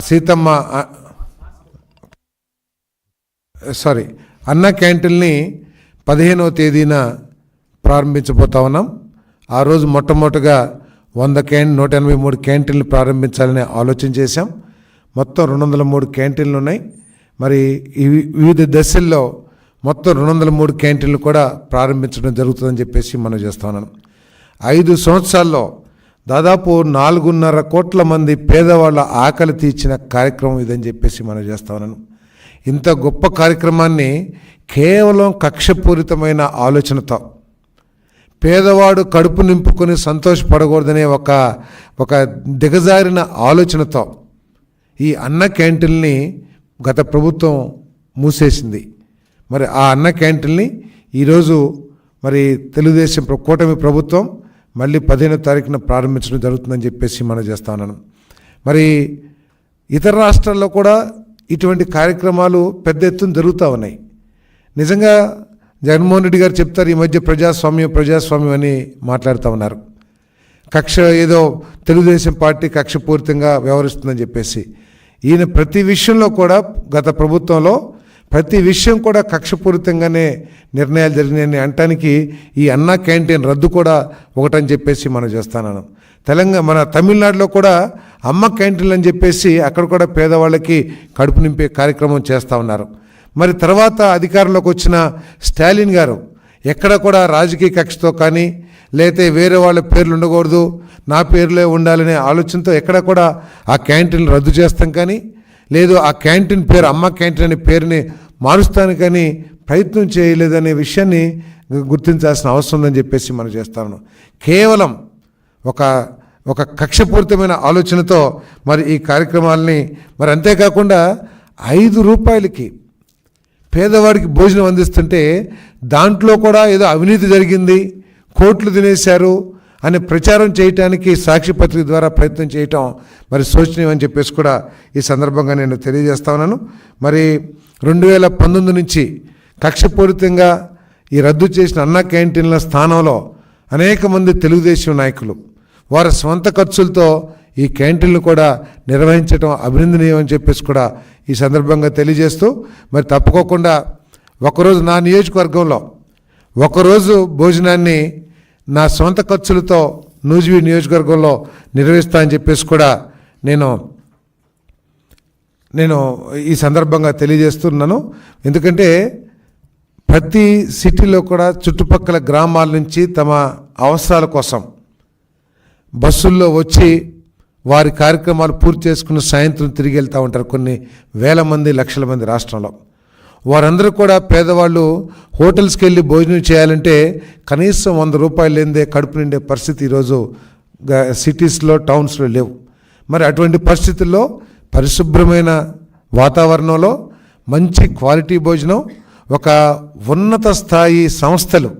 Seethamma sorry అన్న క్యాంటీన్ని పదిహేనవ తేదీన ప్రారంభించబోతా ఉన్నాం. ఆ రోజు మొట్టమొదటిగా వంద క్యాన్ నూట ఎనభై మూడు క్యాంటీన్లు ప్రారంభించాలని ఆలోచన చేశాం. మొత్తం రెండు వందల మూడు క్యాంటీన్లు ఉన్నాయి. మరి ఇవి వివిధ దశల్లో మొత్తం రెండు వందల మూడు క్యాంటీన్లు కూడా ప్రారంభించడం జరుగుతుందని చెప్పేసి మనం చేస్తా ఉన్నాను. ఐదు సంవత్సరాల్లో దాదాపు నాలుగున్నర కోట్ల మంది పేదవాళ్ళ ఆకలి తీర్చిన కార్యక్రమం ఇదని చెప్పేసి మనం చేస్తామన్నాను ఇంత గొప్ప కార్యక్రమాన్ని కేవలం కక్షపూరితమైన ఆలోచనతో పేదవాడు కడుపు నింపుకొని సంతోషపడకూడదనే ఒక ఒక దిగజారిన ఆలోచనతో ఈ అన్న క్యాంటీన్ని గత ప్రభుత్వం మూసేసింది. మరి ఆ అన్న క్యాంటీన్ని ఈరోజు మరి తెలుగుదేశం కూటమి ప్రభుత్వం మళ్ళీ పదిహేనో తారీఖున ప్రారంభించడం జరుగుతుందని చెప్పేసి మనం చేస్తా ఉన్నాను. మరి ఇతర రాష్ట్రాల్లో కూడా ఇటువంటి కార్యక్రమాలు పెద్ద ఎత్తున జరుగుతూ ఉన్నాయి. నిజంగా జగన్మోహన్ రెడ్డి గారు చెప్తారు ఈ మధ్య ప్రజాస్వామ్యం ప్రజాస్వామ్యం అని మాట్లాడుతూ ఉన్నారు. కక్ష ఏదో తెలుగుదేశం పార్టీ కక్షపూరితంగా వ్యవహరిస్తుందని చెప్పేసి. ఈయన ప్రతి విషయంలో కూడా గత ప్రభుత్వంలో ప్రతి విషయం కూడా కక్షపూరితంగానే నిర్ణయాలు జరిగినాయని అనటానికి ఈ అన్నా క్యాంటీన్ రద్దు కూడా ఒకటని చెప్పేసి మనం చేస్తాను తెలంగాణ మన తమిళనాడులో కూడా అమ్మ క్యాంటీన్లు అని చెప్పేసి అక్కడ కూడా పేదవాళ్ళకి కడుపు నింపే కార్యక్రమం చేస్తూ ఉన్నారు. మరి తర్వాత అధికారంలోకి వచ్చిన స్టాలిన్ గారు ఎక్కడ కూడా రాజకీయ కక్షతో కానీ లేతే వేరే వాళ్ళ పేర్లు ఉండకూడదు నా పేర్లే ఉండాలనే ఆలోచనతో ఎక్కడ కూడా ఆ క్యాంటీన్లు రద్దు చేస్తాం కానీ లేదు ఆ క్యాంటీన్ పేరు అమ్మ క్యాంటీన్ అనే పేరుని మారుస్తాను కానీ ప్రయత్నం చేయలేదనే విషయాన్ని గుర్తించాల్సిన అవసరం ఉందని చెప్పేసి మనం చేస్తాను కేవలం ఒక ఒక కక్షపూరితమైన ఆలోచనతో మరి ఈ కార్యక్రమాలని మరి అంతేకాకుండా ఐదు రూపాయలకి పేదవాడికి భోజనం అందిస్తుంటే దాంట్లో కూడా ఏదో అవినీతి జరిగింది కోట్లు తినేశారు అని ప్రచారం చేయటానికి సాక్షి పత్రిక ద్వారా ప్రయత్నం చేయటం మరి శోచనీయం అని చెప్పేసి కూడా ఈ సందర్భంగా నేను తెలియజేస్తా ఉన్నాను. మరి రెండు వేల పంతొమ్మిది నుంచి కక్షపూరితంగా ఈ రద్దు చేసిన అన్న క్యాంటీన్ల స్థానంలో అనేక మంది తెలుగుదేశం నాయకులు వారి స్వంత ఖర్చులతో ఈ క్యాంటీన్లు కూడా నిర్వహించడం అభినందనీయం అని చెప్పేసి కూడా ఈ సందర్భంగా తెలియజేస్తూ మరి తప్పుకోకుండా ఒకరోజు నా నియోజకవర్గంలో ఒకరోజు భోజనాన్ని నా సొంత ఖర్చులతో నూజివీ నియోజకవర్గంలో నిర్వహిస్తా అని చెప్పేసి కూడా నేను నేను ఈ సందర్భంగా తెలియజేస్తున్నాను. ఎందుకంటే ప్రతి సిటీలో కూడా చుట్టుపక్కల గ్రామాల నుంచి తమ అవసరాల కోసం బస్సుల్లో వచ్చి వారి కార్యక్రమాలు పూర్తి చేసుకుని సాయంత్రం తిరిగి వెళ్తూ ఉంటారు కొన్ని వేల మంది లక్షల మంది రాష్ట్రంలో. వారందరూ కూడా పేదవాళ్ళు హోటల్స్కి వెళ్ళి భోజనం చేయాలంటే కనీసం వంద రూపాయలు లేదే కడుపు నిండే పరిస్థితి ఈరోజు గ- సిటీస్లో టౌన్స్లో లేవు. మరి అటువంటి పరిస్థితుల్లో పరిశుభ్రమైన వాతావరణంలో మంచి క్వాలిటీ భోజనం ఒక ఉన్నత స్థాయి సంస్థలు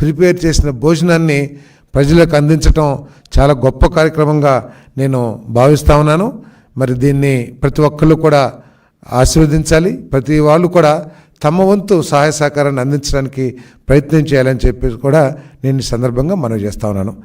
ప్రిపేర్ చేసిన భోజనాన్ని ప్రజలకు అందించటం చాలా గొప్ప కార్యక్రమంగా నేను భావిస్తా ఉన్నాను. మరి దీన్ని ప్రతి ఒక్కళ్ళు కూడా ఆశీర్వదించాలి. ప్రతి వాళ్ళు కూడా తమ వంతు సహాయ సహకారాన్ని అందించడానికి ప్రయత్నం చేయాలని చెప్పి కూడా నేను ఈ సందర్భంగా మనవి చేస్తా ఉన్నాను.